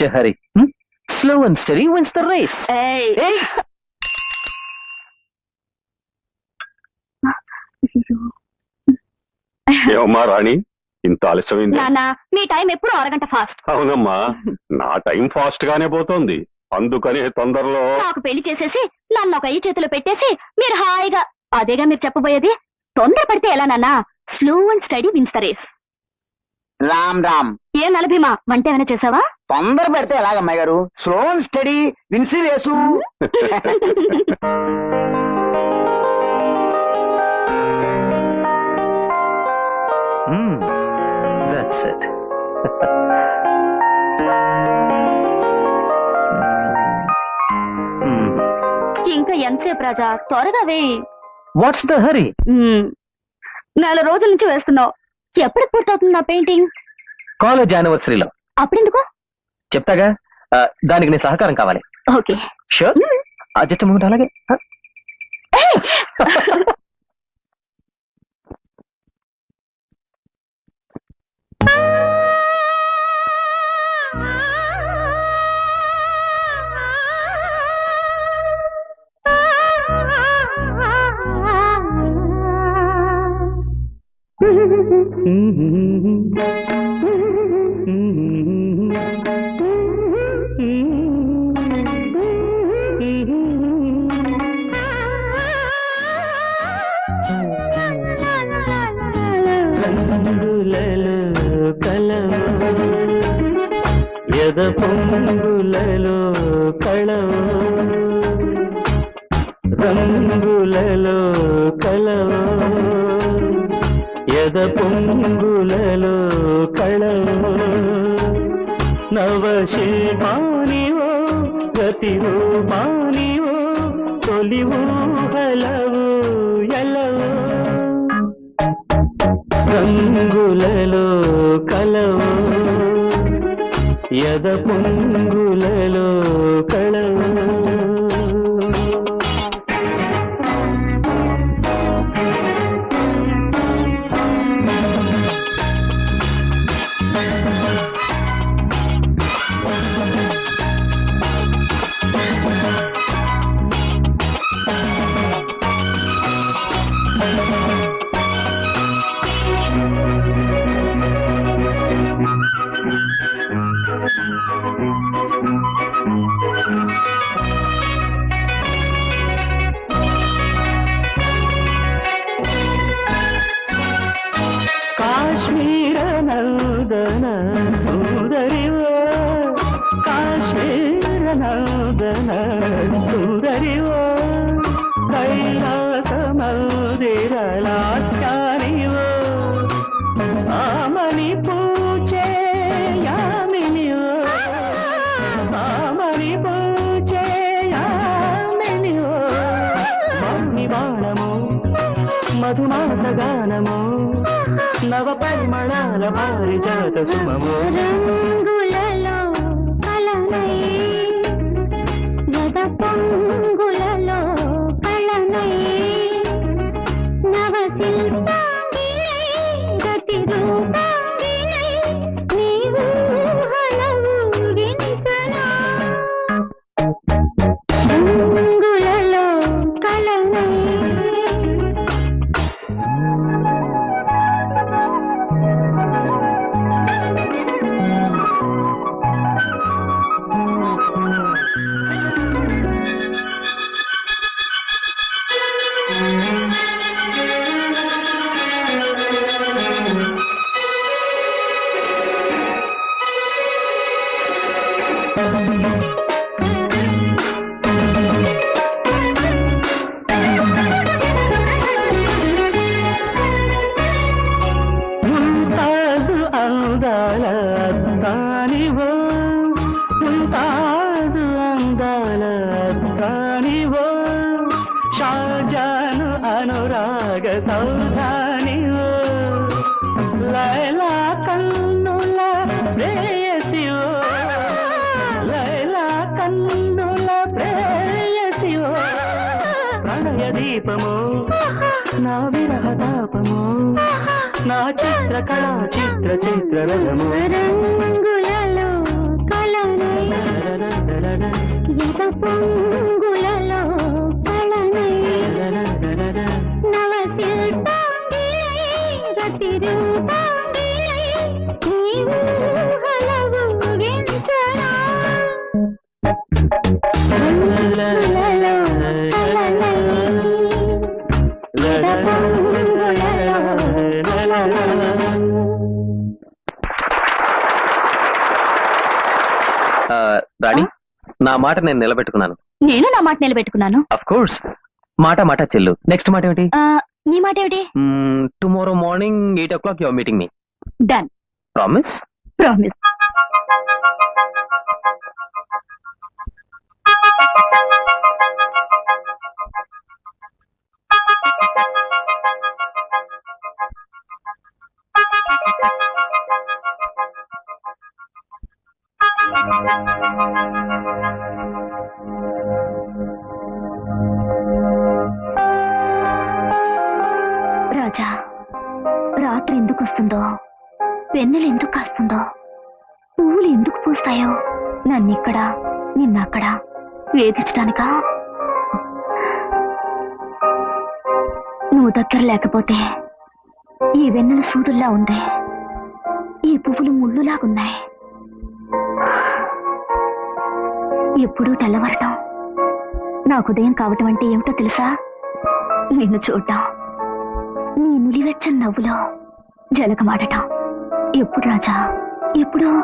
Hmm? Slow and steady wins the race. ఏయ్, Hey! ఏమమ్మా రాణి? ఇంత ఆలస్యమైంది. నాన్న మీ టైం ఎప్పుడు అరగంట ఫాస్ట్? అవునమ్మా నా టైం ఫాస్ట్ గానే పోతోంది. అందుకనే తొందరలో నాకు పెళ్ళి చేసేసి నన్ను ఒక అయ్యి చేతిలో పెట్టేసి మీరు హాయిగా అదేగా మీరు చెప్పబోయేది? తొందర పడితే ఎలా నాన్న? Slow and steady wins the race Ram Ram. ఏ నలభీమా? వంట ఏమైనా చేసావా? తొందర పెడితే ఎలాగమ్మాయి గారు స్లో అండ్ స్టడీ విన్సి race Hmm. That's it. Hmm. ఇంకా ఎంతసేపు రాజా త్వరగా వేయి the hurry? మ్మ్. నెల రోజుల నుంచి వేస్తున్నావు ఎప్పుడు పూర్తవుతుంది నా పెయింటింగ్ కాలేజ్ యానివర్సరీలో అప్పుడెందుకు చెప్తాగా? దానికి నీ సహకారం కావాలి. ఓకే. షూర్ జస్ట్ మూమెంట్ అలాగే. ఆ. రంగులలో కలవు. ఎద పొంగులలో కళవు రంగులలో కలవు. ఎద పొంగులలో కళవు నవశిల్పానివో గతిరూపానివో తొలివో ఊహలవు నందన సుందరివో కైలాస మందిర లాస్యానివో ఆమని పూచే యామినివో ఆమని పూచే యామినివో మౌని బాణము మధుమాస గానము నవ పరిమళాల పారిజాత సుమము. ముంతాజు దీపము నా విరహ తాపము నా చిత్ర కళా చిత్ర చిత్ర రథము రంగులలో కలనై పొంగులలో పళనై నవశిల్పాంగిలై రతి రూపాంగిలై నీవు నా మాట నేను నిలబెట్టుకున్నాను. నేను నా మాట నిలబెట్టుకున్నాను? అఫ్ కోర్స్ మాట మాట చెల్లు. నెక్స్ట్ మాట ఏమిటి? ఆ, నీ మాట ఏమిటి? Tomorrow morning eight o'clock your meeting me done promise promise రాజా రాత్రి ఎందుకు వస్తుందో వెన్నెలు ఎందుకు కాస్తుందో పువ్వులు ఎందుకు పూస్తాయో నన్నిక్కడ నిన్నక్కడ వేధించడానికా? నువ్వు దగ్గర లేకపోతే ఈ వెన్నెల సూదుల్లా ఉంది ఈ పువ్వులు ముళ్ళులాగున్నాయి. ఎప్పుడూ తెల్లవరటం నాకు ఉదయం కావటం అంటే ఏమిటో తెలుసా? నిన్ను చూడ్డం. నీ నులివెచ్చని నవ్వులో జలకమాడటం. ఎప్పుడు రాజా? ఎప్పుడు?